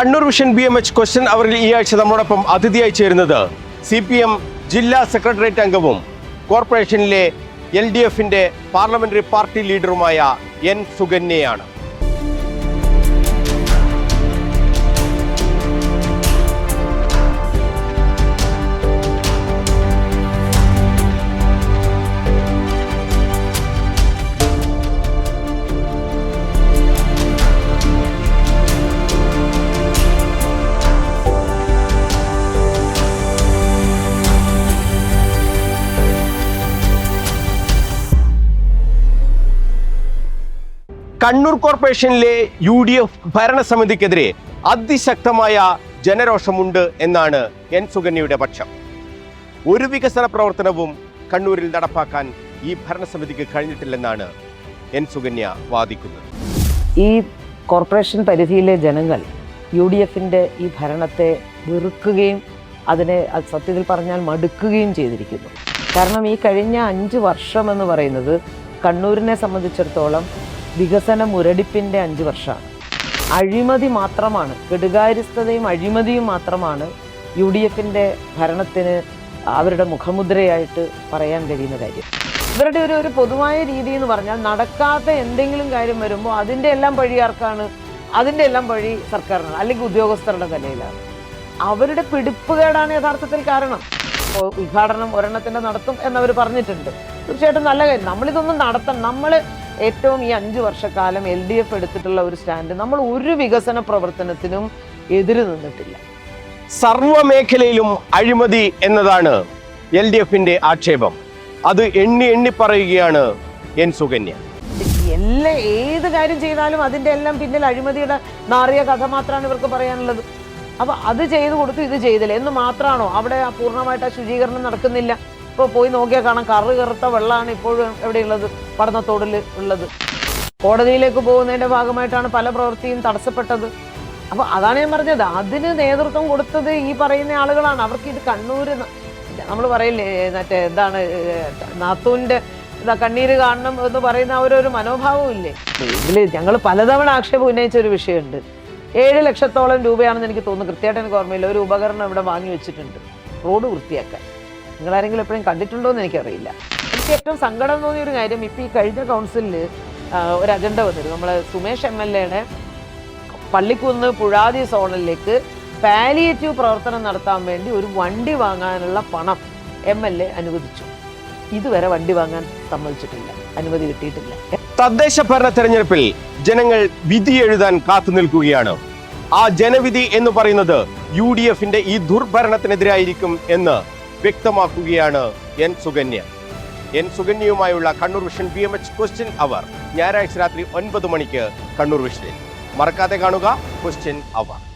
Kannur vision B M H question അവറിൽ ഈ ആഴ്ച നമ്മോടൊപ്പം അതിഥിയായി ചേരുന്നത് സി പി എം ജില്ലാ സെക്രട്ടേറിയറ്റ് അംഗവും കോർപ്പറേഷനിലെ എൽ ഡി എഫിന്റെ പാർലമെന്ററി പാർട്ടി ലീഡറുമായ എൻ സുകന്യയാണ് കണ്ണൂർ കോർപ്പറേഷനിലെ യു ഡി എഫ് ഭരണസമിതിക്കെതിരെ അതിശക്തമായ ജനരോഷമുണ്ട് എന്നാണ് എൻ സുകന്യയുടെ പക്ഷം. ഒരു വികസന പ്രവർത്തനവും കണ്ണൂരിൽ നടപ്പാക്കാൻ ഈ ഭരണസമിതിക്ക് കഴിഞ്ഞിട്ടില്ലെന്നാണ് എൻ സുകന്യ വാദിക്കുന്നത്. ഈ കോർപ്പറേഷൻ പരിധിയിലെ ജനങ്ങൾ യു ഡി എഫിന്റെ ഈ ഭരണത്തെ വെറുക്കുകയും അതിനെ അത് സത്യത്തിൽ പറഞ്ഞാൽ മടുക്കുകയും ചെയ്തിരിക്കുന്നു. കാരണം ഈ കഴിഞ്ഞ അഞ്ച് വർഷം എന്ന് പറയുന്നത് കണ്ണൂരിനെ സംബന്ധിച്ചിടത്തോളം വികസന മുരടിപ്പിന്റെ അഞ്ച് വർഷമാണ്. അഴിമതി മാത്രമാണ് കെടുകാര്യസ്ഥതയും അഴിമതിയും മാത്രമാണ് യു ഡി എഫിന്റെ ഭരണത്തിന് അവരുടെ മുഖമുദ്രയായിട്ട് പറയാൻ കഴിയുന്ന കാര്യം. ഇവരുടെ ഒരു ഒരു പൊതുവായ രീതി എന്ന് പറഞ്ഞാൽ നടക്കാത്ത എന്തെങ്കിലും കാര്യം വരുമ്പോൾ അതിന്റെ എല്ലാം പഴി ആർക്കാണ്? അതിന്റെ എല്ലാം വഴി സർക്കാരിനാണ് അല്ലെങ്കിൽ ഉദ്യോഗസ്ഥരുടെ തലയിലാണ്. അവരുടെ പിടിപ്പുകേടാണ് യഥാർത്ഥത്തിൽ കാരണം. ഉദ്ഘാടനം ഒരെണ്ണത്തിന്റെ നടത്തും എന്നവർ പറഞ്ഞിട്ടുണ്ട്. തീർച്ചയായിട്ടും നല്ല കാര്യം. നമ്മളിതൊന്നും നടത്തണം. നമ്മൾ ഏറ്റവും ഈ അഞ്ച് വർഷക്കാലം എൽ ഡി എഫ് എടുത്തിട്ടുള്ള ഒരു സ്റ്റാൻഡ് നമ്മൾ ഒരു വികസന പ്രവർത്തനത്തിനും എതിര് നിന്നിട്ടില്ല. സർവ മേഖലയിലും അഴിമതി എന്നതാണ് എൽ ഡി എഫിന്റെ ആക്ഷേപം. അത് എണ്ണി എണ്ണി പറയുകയാണ് എൻ സുകന്യ. എല്ലാ ഏത് കാര്യം ചെയ്താലും അതിന്റെ എല്ലാം പിന്നിൽ അഴിമതിയുടെ നാറിയ കഥ മാത്രമാണ് ഇവർക്ക് പറയാനുള്ളത്. അപ്പോൾ അത് ചെയ്തു കൊടുത്തു ഇത് ചെയ്തില്ല. എന്ന് മാത്രമാണോ അവിടെ പൂർണമായിട്ട് ആ ശുചീകരണം നടക്കുന്നില്ല? ഇപ്പോൾ പോയി നോക്കിയാൽ കാണാം. കറ് കറുത്ത വെള്ളമാണ് ഇപ്പോഴും എവിടെയുള്ളത്? പഠനത്തോടിൽ ഉള്ളത്. കോടതിയിലേക്ക് പോകുന്നതിന്റെ ഭാഗമായിട്ടാണ് പല പ്രവൃത്തിയും തടസ്സപ്പെട്ടത്. അപ്പോൾ അതാണ് ഞാൻ പറഞ്ഞത്. അതിന് നേതൃത്വം കൊടുത്തത് ഈ പറയുന്ന ആളുകളാണ്. അവർക്ക് ഇത് കണ്ണൂർ നമ്മൾ പറയില്ലേ മറ്റേ എന്താണ് നാത്തൂന്റെ ഇതാ കണ്ണീര് കാണണം എന്ന് പറയുന്ന ആ ഒരു മനോഭാവം ഇല്ലേ? ഇതിൽ ഞങ്ങൾ പലതവണ ആക്ഷേപം ഉന്നയിച്ച ഒരു വിഷയമുണ്ട്. ഏഴ് ലക്ഷത്തോളം രൂപയാണെന്ന് എനിക്ക് തോന്നുന്നു. കൃത്യമായിട്ട് എനിക്ക് ഓർമ്മയില്ല. ഒരു ഉപകരണം ഇവിടെ വാങ്ങി വെച്ചിട്ടുണ്ട്. റോഡ് വൃത്തിയാക്കാൻ. നിങ്ങളാരെങ്കിലും എപ്പോഴും കണ്ടിട്ടുണ്ടോ എന്ന് എനിക്കറിയില്ല. എനിക്ക് ഏറ്റവും സങ്കടം തോന്നിയ ഒരു കാര്യം ഇപ്പോൾ ഈ കഴിഞ്ഞ കൗൺസിലിൽ ഒരു അജണ്ട വന്നിരുന്നു. നമ്മൾ സുമേഷ് എം എൽ എയുടെ പള്ളിക്കുന്ന് പുഴാതി സോണിലേക്ക് പാലിയേറ്റീവ് പ്രവർത്തനം നടത്താൻ വേണ്ടി ഒരു വണ്ടി വാങ്ങാനുള്ള പണം എം എൽ എ അനുവദിച്ചു. ഇതുവരെ വണ്ടി വാങ്ങാൻ സമ്മതിച്ചിട്ടില്ല. അനുമതി കിട്ടിയിട്ടില്ല. തദ്ദേശ ഭരണ തെരഞ്ഞെടുപ്പിൽ ജനങ്ങൾ വിധി എഴുതാൻ കാത്തു നിൽക്കുകയാണ്. ആ ജനവിധി എന്ന് പറയുന്നത് യു ഡി എഫിന്റെ ഈ ദുർഭരണത്തിനെതിരായിരിക്കും എന്ന് വ്യക്തമാക്കുകയാണ് N Sukanya. N സുകന്യയുമായുള്ള Kannur vision B M H question hour. ഞായറാഴ്ച രാത്രി ഒൻപത് മണിക്ക് കണ്ണൂർ വിഷനിൽ മറക്കാതെ കാണുക ക്വസ്റ്റ്യൻ അവർ.